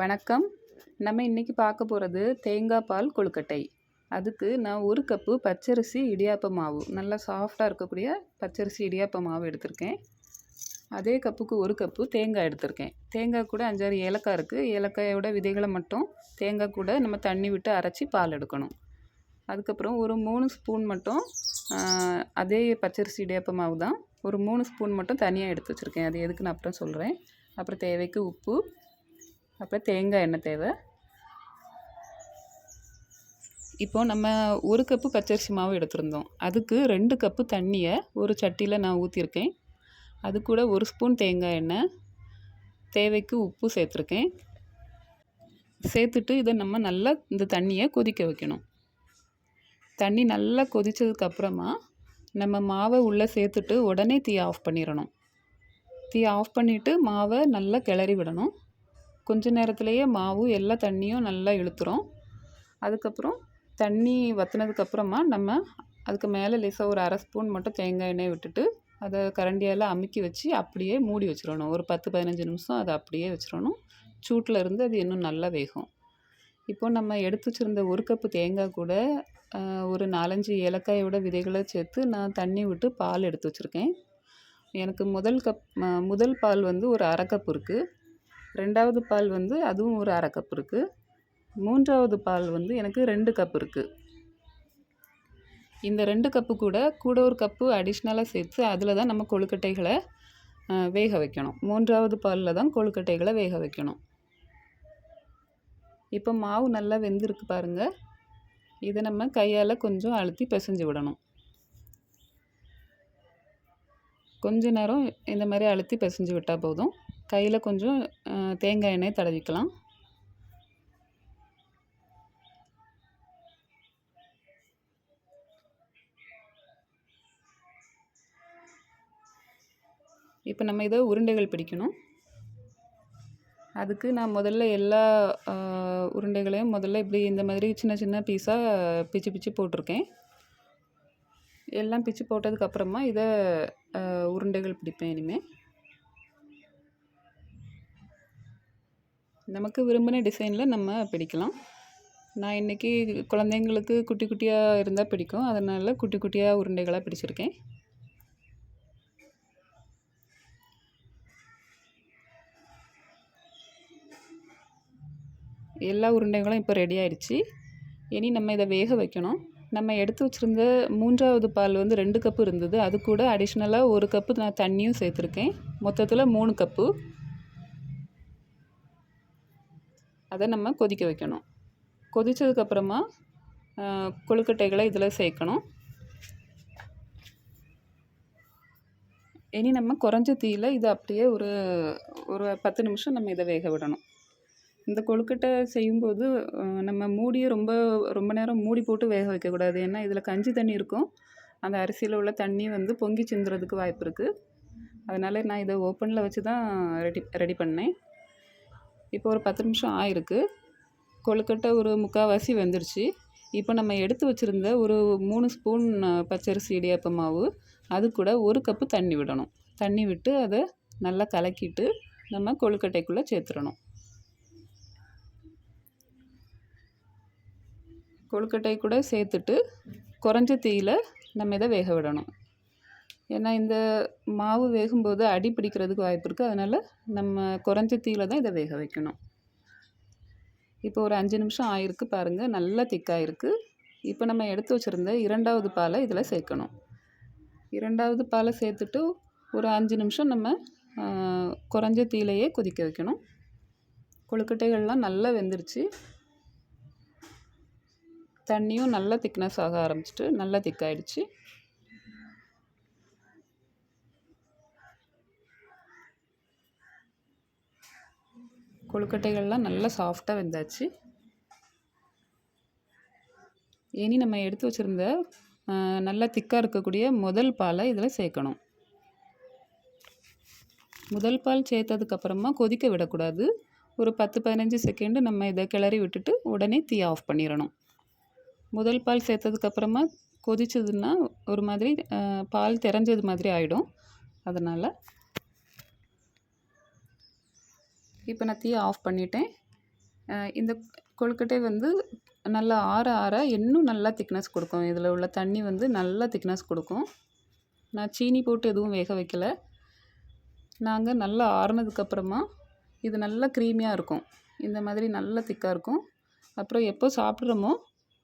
வணக்கம். நம்ம இன்றைக்கி பார்க்க போகிறது தேங்காய் பால் கொழுக்கட்டை. அதுக்கு நான் ஒரு கப்பு பச்சரிசி இடியாப்ப மாவு நல்லா சாஃப்டாக இருக்கக்கூடிய பச்சரிசி இடியாப்ப மாவு எடுத்திருக்கேன். அதே கப்புக்கு ஒரு கப்பு தேங்காய் எடுத்திருக்கேன். தேங்காய் கூட அஞ்சாறு ஏலக்காய் இருக்குது ஏலக்காயோட விதைகளை மட்டும் தேங்காய் கூட நம்ம தண்ணி விட்டு அரைச்சி பால் எடுக்கணும். அதுக்கப்புறம் ஒரு மூணு ஸ்பூன் மட்டும் அதே பச்சரிசி இடியாப்ப மாவு தான். ஒரு மூணு ஸ்பூன் மட்டும் தனியாக எடுத்து வச்சுருக்கேன். அது எதுக்கு நான் அப்புறம் சொல்கிறேன் அப்புறம் தேவைக்கு உப்பு அப்புறம் தேங்காய் எண்ணெய் தேவை. இப்போ நம்ம ஒரு கப்பு பச்சரிசி மாவு எடுத்திருந்தோம். அதுக்கு ரெண்டு கப்பு தண்ணியை ஒரு சட்டியில் நான் ஊற்றிருக்கேன் அது கூட ஒரு ஸ்பூன் தேங்காய் எண்ணெய் தேவைக்கு உப்பு சேர்த்துருக்கேன். சேர்த்துட்டு இதை நம்ம நல்லா இந்த தண்ணியை கொதிக்க வைக்கணும். தண்ணி நல்லா கொதித்ததுக்கப்புறமா நம்ம மாவை உள்ளே சேர்த்துட்டு உடனே தீ ஆஃப் பண்ணிடணும் தீ ஆஃப் பண்ணிவிட்டு மாவை நல்லா கிளறி விடணும். கொஞ்ச நேரத்துலேயே மாவு எல்லா தண்ணியும் நல்லா இழுத்துரும். அதுக்கப்புறம் தண்ணி வற்றினதுக்கப்புறமா நம்ம அதுக்கு மேலே லேசாக ஒரு அரை ஸ்பூன் மட்டும் தேங்காய் எண்ணெய் விட்டுட்டு அதை கரண்டியால் அமுக்கி வச்சு அப்படியே மூடி வச்சிடணும். ஒரு பத்து பதினஞ்சு நிமிஷம் அதை அப்படியே வச்சிடணும். சூட்டில் இருந்து அது இன்னும் நல்லா வேகும். இப்போ நம்ம எடுத்து வச்சுருந்த ஒரு கப்பு தேங்காய் கூட ஒரு நாலஞ்சு ஏலக்காயோட விதைகளை சேர்த்து நான் தண்ணி விட்டு பால் எடுத்து வச்சுருக்கேன். எனக்கு முதல் கப் முதல் பால் வந்து ஒரு அரை கப் இருக்குது ரெண்டாவது பால் வந்து அதுவும் ஒரு அரை கப் இருக்குது மூன்றாவது பால் வந்து எனக்கு ரெண்டு கப் இருக்குது இந்த ரெண்டு கப்பு கூட கூட ஒரு கப்பு அடிஷ்னலாக சேர்த்து அதில் தான் நம்ம கொழுக்கட்டைகளை வேக வைக்கணும். மூன்றாவது பாலில் தான் கொழுக்கட்டைகளை வேக வைக்கணும். இப்போ மாவு நல்லா வெந்திருக்கு பாருங்கள் இதை நம்ம கையால் கொஞ்சம் அழுத்தி பிசைஞ்சு விடணும். கொஞ்ச நேரம் இந்த மாதிரி அழுத்தி பிசைஞ்சு விட்டால் போதும். கையில் கொஞ்சம் தேங்காய் எண்ணெய் தடவிக்கலாம். இப்போ நம்ம இதை உருண்டைகள் பிடிக்கணும். அதுக்கு நான் முதல்ல எல்லா உருண்டைகளையும் முதல்ல இப்படி இந்த மாதிரி சின்ன சின்ன பீஸாக பிச்சு பிச்சு போட்டிருக்கேன். எல்லாம் பிச்சு போட்டதுக்கப்புறமா இதை உருண்டைகள் பிடிப்பேன் இனிமேல் நமக்கு விரும்பின டிசைனில் நம்ம பிடிக்கலாம். நான் இன்றைக்கி குழந்தைங்களுக்கு குட்டி குட்டியாக இருந்தால் பிடிக்கும். அதனால் குட்டி குட்டியாக உருண்டைகளாக பிடிச்சிருக்கேன். எல்லா உருண்டைகளும் இப்போ ரெடி ஆயிடுச்சு. இனி நம்ம இதை வேக வைக்கணும். நம்ம எடுத்து வச்சுருந்த மூன்றாவது பால் வந்து ரெண்டு கப்பு இருந்தது. அது கூட அடிஷ்னலாக ஒரு கப்பு நான் தண்ணியும் சேர்த்துருக்கேன். மொத்தத்தில் மூணு கப்பு அதை நம்ம கொதிக்க வைக்கணும். கொதித்ததுக்கப்புறமா கொழுக்கட்டைகளை இதில் சேர்க்கணும். இனி நம்ம குறைஞ்ச தீயில் இதை அப்படியே ஒரு ஒரு பத்து நிமிஷம் நம்ம இதை வேக விடணும். இந்த கொழுக்கட்டை செய்யும்போது நம்ம மூடியை ரொம்ப ரொம்ப நேரம் மூடி போட்டு வேக வைக்கக்கூடாது ஏன்னா இதில் கஞ்சி தண்ணி இருக்கும். அந்த அரிசியில் உள்ள தண்ணி வந்து பொங்கி சிந்துறதுக்கு வாய்ப்பு இருக்குது அதனால் நான் இதை ஓப்பனில் வச்சு தான் ரெடி ரெடி பண்ணேன். இப்போ ஒரு பத்து நிமிஷம் ஆயிருக்கு. கொழுக்கட்டை ஒரு முக்கால்வாசி வெந்துருச்சு. இப்போ நம்ம எடுத்து வச்சுருந்த ஒரு மூணு ஸ்பூன் பச்சரிசி இடியாப்ப மாவு. அது கூட ஒரு கப்பு தண்ணி விடணும். தண்ணி விட்டு அதை நல்லா கலக்கிட்டு நம்ம கொழுக்கட்டைக்குள்ளே சேர்த்துடணும். கொழுக்கட்டை கூட சேர்த்துட்டு குறைஞ்ச தீயில நம்ம இதை வேக விடணும். ஏன்னா இந்த மாவு வேகும்போது அடி பிடிக்கிறதுக்கு வாய்ப்பு இருக்குது அதனால் நம்ம குறைஞ்ச தீயில தான் இதை வேக வைக்கணும். இப்போ ஒரு அஞ்சு நிமிஷம் ஆயிருக்கு பாருங்கள் நல்லா திக்காயிருக்கு. இப்போ நம்ம எடுத்து வச்சுருந்த இரண்டாவது பாலை இதில் சேர்க்கணும். இரண்டாவது பாலை சேர்த்துட்டு ஒரு அஞ்சு நிமிஷம் நம்ம குறைஞ்ச தீலையே கொதிக்க வைக்கணும். கொழுக்கட்டைகள்லாம் நல்லா வெந்துருச்சு. தண்ணியும் நல்லா திக்னஸ் ஆக ஆரம்பிச்சிட்டு நல்லா திக்காயிடுச்சு. கொழுக்கட்டைகள்லாம் நல்லா சாஃப்டாக வெந்தாச்சு. இனி நம்ம எடுத்து வச்சுருந்த நல்லா திக்காக இருக்கக்கூடிய முதல் பாலை இதில் சேர்க்கணும். முதல் பால் சேர்த்ததுக்கப்புறமா கொதிக்க விடக்கூடாது. ஒரு பத்து பதினஞ்சு செகண்டு நம்ம இதை கிளறி விட்டுட்டு உடனே தீ ஆஃப் பண்ணிடணும். முதல் பால் சேர்த்ததுக்கப்புறமா கொதிச்சதுன்னா ஒரு மாதிரி பால் தெரிஞ்சது மாதிரி ஆகிடும் அதனால் இப்போ நான் தீயை ஆஃப் பண்ணிட்டேன். இந்த கொழுக்கட்டை வந்து நல்லா ஆற ஆற இன்னும் நல்லா திக்னஸ் கொடுக்கும். இதில் உள்ள தண்ணி வந்து நல்லா திக்னஸ் கொடுக்கும். நான் சீனி போட்டு எதுவும் வேக வைக்கலை. நாங்கள் நல்லா ஆறுனதுக்கப்புறமா இது நல்லா க்ரீமியாக இருக்கும். இந்த மாதிரி நல்லா திக்காக இருக்கும். அப்புறம் எப்போ சாப்பிட்றோமோ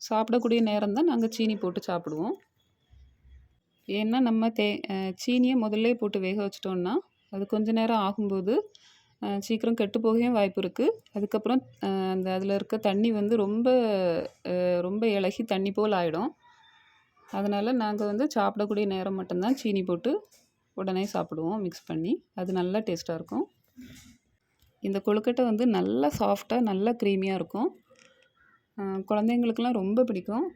சாப்பிடக்கூடிய நேரம் தான் நாங்கள் சீனி போட்டு சாப்பிடுவோம். ஏன்னா நம்ம தே சீனியை முதல்ல போட்டு வேக வச்சிட்டோன்னா அது கொஞ்ச நேரம் ஆகும்போது சீக்கிரம் கெட்டு போகவும் வாய்ப்பு இருக்குது அதுக்கப்புறம் அந்த அதில் இருக்க தண்ணி வந்து ரொம்ப ரொம்ப இலகி தண்ணி போல் ஆகிடும் அதனால் நாங்கள் வந்து சாப்பிடக்கூடிய நேரம் மட்டும்தான் சீனி போட்டு உடனே சாப்பிடுவோம் மிக்ஸ் பண்ணி. அது நல்லா டேஸ்ட்டாக இருக்கும். இந்த கொழுக்கட்டை வந்து நல்லா சாஃப்டாக நல்லா க்ரீமியாக இருக்கும். குழந்தைங்களுக்கெல்லாம் ரொம்ப பிடிக்கும்.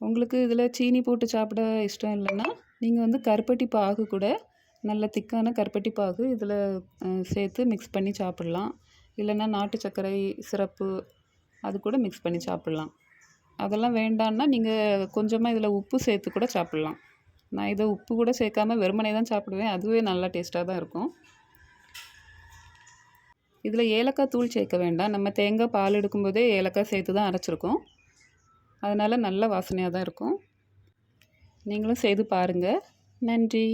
உங்களுக்கு இதில் சீனி போட்டு சாப்பிட இஷ்டம் இல்லைன்னா நீங்கள் வந்து கருப்பட்டி பாகு கூட நல்ல திக்கான கருப்பட்டி பாகு இதில் சேர்த்து மிக்ஸ் பண்ணி சாப்பிட்லாம். இல்லைன்னா நாட்டு சர்க்கரை சிரப்பு அது கூட மிக்ஸ் பண்ணி சாப்பிட்லாம். அதெல்லாம் வேண்டான்னா நீங்கள் கொஞ்சமாக இதில் உப்பு சேர்த்து கூட சாப்பிட்லாம். நான் இதை உப்பு கூட சேர்க்காம வெறுமனே தான் சாப்பிடுவேன். அதுவே நல்லா டேஸ்ட்டாக தான் இருக்கும். இதில் ஏலக்காய் தூள் சேர்க்க வேண்டாம். நம்ம தேங்காய் பால் எடுக்கும்போதே ஏலக்காய் சேர்த்து தான் அரைச்சிருக்கோம். அதனால் நல்ல வாசனையாக தான் இருக்கும். நீங்களும் செய்து பாருங்கள் நன்றி.